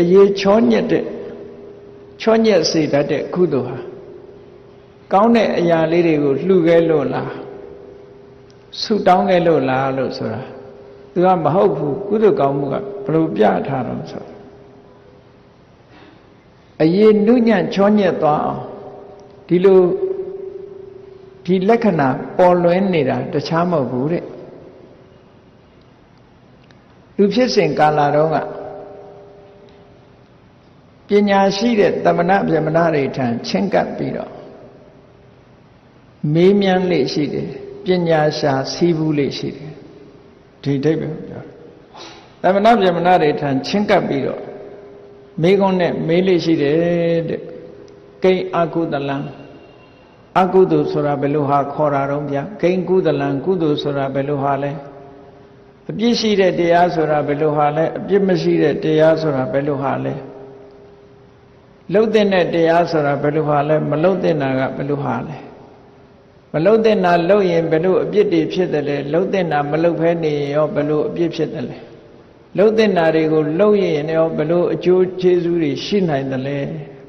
အရေးချောညက်တဲ့ချောညက်စေတတ်တဲ့ကုသိုလ်ဟာကောင်းတဲ့အရာလေးတွေကိုလှူခဲ့လို့လားဆုတောင်းခဲ့လို့လားလို့ဆိုတာသူကမဟုတ်ဘူးကုသိုလ်ကောင်းမှုကဘယ်လိုပြထားတော့ဆိုအရေးနုညံ့ချောညက်သွားအောင်ဒီလိုဒီလက္ခဏာပေါ်လွင်နေတာတခြားမဟုတ်ဘူးတဲ့လူဖြစ်စဉ်ကာလတော့က ပညာရှိတဲ့တမနာဗြဟ္မဏတွေထံချင်းကပ်ပြီးတော့မေးမြန်းလေးရှိတယ်ပညာရှာစီးဘူးလေးရှိတယ်ဒီအိဗယ်ပြောတမနာဗြဟ္မဏတွေထံချင်းကပ်ပြီးတော့မေးခွန်းနဲ့မေးလေးရှိတယ်တဲ့ကိန်းအကုသလံအကုသိုလ်ဆိုတာဘယ်လိုဟာခေါ်တာတော့ဗျာကိန်းကုသလံကုသိုလ်ဆိုတာဘယ်လိုဟာလဲအပြစ်ရှိတဲ့တရားဆိုတာဘယ်လိုဟာလဲအပြစ်မရှိတဲ့တရားဆိုတာဘယ်လိုဟာလဲ လှုပ်တဲ့တရားဆိုတာဘယ်လိုဟာလဲမလှုပ်တဲ့နာကဘယ်လိုဟာလဲမလှုပ်တဲ့နာလှုပ်ရင်ဘယ်လိုအပြစ်တွေဖြစ်တယ်လဲလှုပ်တဲ့နာမလှုပ်ဖဲနေရင်ရောဘယ်လိုအပြစ်ဖြစ်တယ်လဲလှုပ်တဲ့နာတွေကိုလှုပ်ရင်ရောဘယ်လိုအကျိုးကျေးဇူးတွေရှိနိုင်တယ်လဲ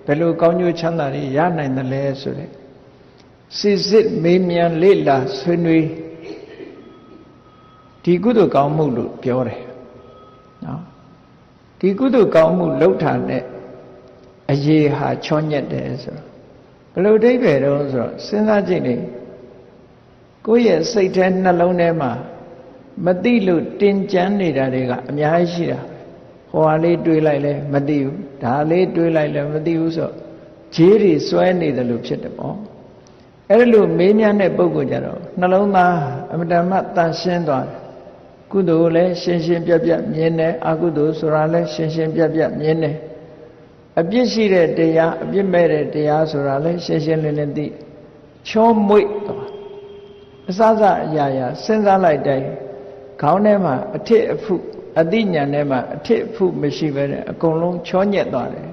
ဘယ်လိုကောင်းကျိုးချမ်းသာတွေရနိုင်တယ်လဲဆိုတဲ့စစ်စစ်မေးမြန်းလေ့လာဆွေးနွေးဒီကုသိုလ်ကောင်းမှုလို့ပြောတယ်နော်ဒီကုသိုလ်ကောင်းမှုလှုပ်တာနဲ့ အရေးဟာချောညက်တယ်ဆိုတော့ဘယ်လိုအဓိပ္ပာယ်တော့ဆိုတော့စဉ်းစားကြည့်နေကိုယ့်ရဲ့စိတ်ထဲနှလုံးထဲမှာမသိလို့တင်ကြမ်းနေတာတွေကအများကြီးရှိတာဟိုဟာလေးတွေးလိုက်လဲမသိဘူးဒါလေးတွေးလိုက်လဲမသိဘူးဆိုခြေတွေစွဲနေတယ်လို့ဖြစ်တယ်ပေါ့အဲ့ဒါလို့မေးမြန်းတဲ့ပုဂ္ဂိုလ်ကြတော့နှလုံးသားအမတန်မှတန်ရှင်းသွားတယ်ကုသိုလ်လည်းရှင်းရှင်းပြပြမြင်တယ်အကုသိုလ်ဆိုတာလည်းရှင်းရှင်းပြပြမြင်တယ် အပြစ်ရှိတဲ့တရားအပြစ်မဲ့တဲ့တရားဆိုတာလည်းရှင်းရှင်းလင်းလင်းသိချောမွေ့သွားအစစအရာရာစဉ်းစားလိုက်တိုင်းခေါင်းထဲမှာအထစ်အဖုအသိဉာဏ်ထဲမှာအထစ်အဖုမရှိပဲနဲ့အကုန်လုံးချောညက်သွားတယ်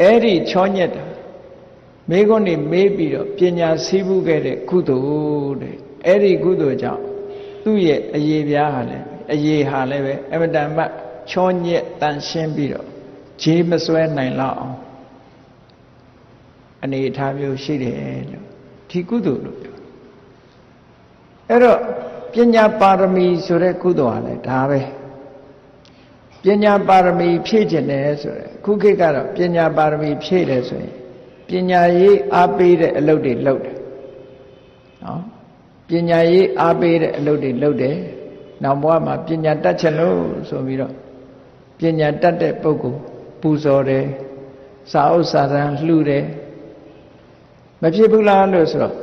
အဲ့ဒီချောညက်တာမိခွန်းနေမေးပြီးတော့ပညာစီးပူးခဲ့တဲ့ကုသိုလ်တဲ့အဲ့ဒီကုသိုလ်ကြောင့်သူ့ရဲ့အရေးပြားဟာလည်းအရေးဟာလည်းပဲအမတန်မှချောညက်တန်ရှင်းပြီးတော့ ခြေမစွဲနိုင်လောက်အောင်အနေအထားမျိုးရှိတယ်လို့ဒီကုသိုလ်လို့ပြောအဲ့တော့ပညာပါရမီဆိုတဲ့ကုသိုလ်ဟာလည်းဒါပဲပညာပါရမီဖြည့်ခြင်းတယ်ဆိုတဲ့ခုခေတ်ကတော့ပညာပါရမီဖြည့်တယ်ဆိုရင်ပညာရေးအားပေးတဲ့အလုပ်တွေလုပ်တယ်နော်ပညာရေးအားပေးတဲ့အလုပ်တွေလုပ်တယ်နောက်ဘဝမှာပညာတတ်ချင်လို့ဆိုပြီးတော့ပညာတတ်တဲ့ပုဂ္ဂိုလ် ပူဇော်တယ်စာဥစ္စာတန်းလှူတယ်မဖြစ်ဘူးလားလို့ဆိုတော့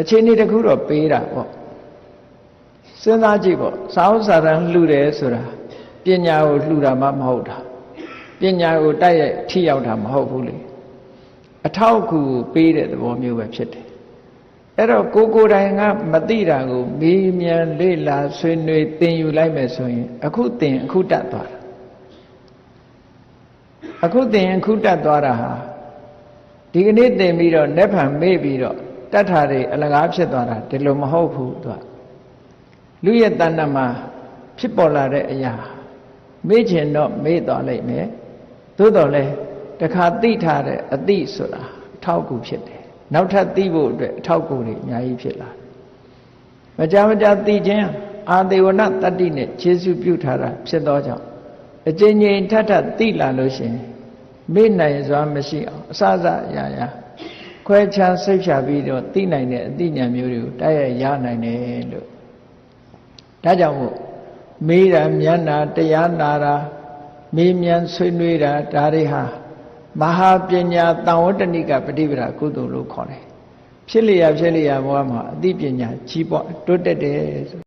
အခြေအနေတစ်ခုတော့ပေးတာပေါ့စဉ်းစားကြည့်ပေါ့စာဥစ္စာတန်းလှူတယ်ဆိုတာပညာကိုလှူတာမှမဟုတ်တာပညာကိုတိုက်ရိုက်ထိရောက်တာမဟုတ်ဘူးလေအထောက်အကူပေးတဲ့သဘောမျိုးပဲဖြစ်တယ်အဲ့တော့ကိုကိုယ်တိုင်ကမသိတာကိုမေးမြန်းလေ့လာဆွေးနွေးသင်ယူလိုက်မယ်ဆိုရင်အခုသင်အခုတတ်သွားတာ အခုသင်အခုတတ်သွားတာဟာဒီကနေ့သင်ပြီးတော့လက်ဖန်မေ့ပြီးတော့တတ်တာတွေအလကားဖြစ်သွားတာဒီလိုမဟုတ်ဘူးသူကလူရဲ့တဏ္ဍမှာဖြစ်ပေါ်လာတဲ့အရာမေ့ချင်တော့မေ့သွားလိုက်မယ်သို့တော်လဲတခါသိထားတဲ့အသိဆိုတာအထောက်အကူဖြစ်တယ်နောက်ထပ်သိဖို့အတွက်အထောက်အကူတွေအများကြီးဖြစ်လာမကြမကြသိခြင်းအာသေဝနတတ္တိနဲ့ခြေစုပြုထားတာဖြစ်သောကြောင့် အကျဉ်းချင်းထပ်ထပ်သိလာလို့ရှိရင်မေ့နိုင်စွာမရှိအောင်အစစအရာရာခွဲခြားစိတ်ဖြာပြီးတော့သိနိုင်တဲ့အသိဉာဏ်မျိုးတွေကိုတိုက်ရိုက်ရနိုင်တယ်လို့ဒါကြောင့်မို့မေးတာမြန်းတာတရားနာတာမေးမြန်းဆွေးနွေးတာဒါတွေဟာမဟာပညာတန်ဝတ္တနိကပฏิပဒါကုသိုလ်လို့ခေါ်တယ်ဖြစ်လျာဖြစ်လျာဘဝမှာအသိပညာကြီးပွားတိုးတက်တယ်ဆို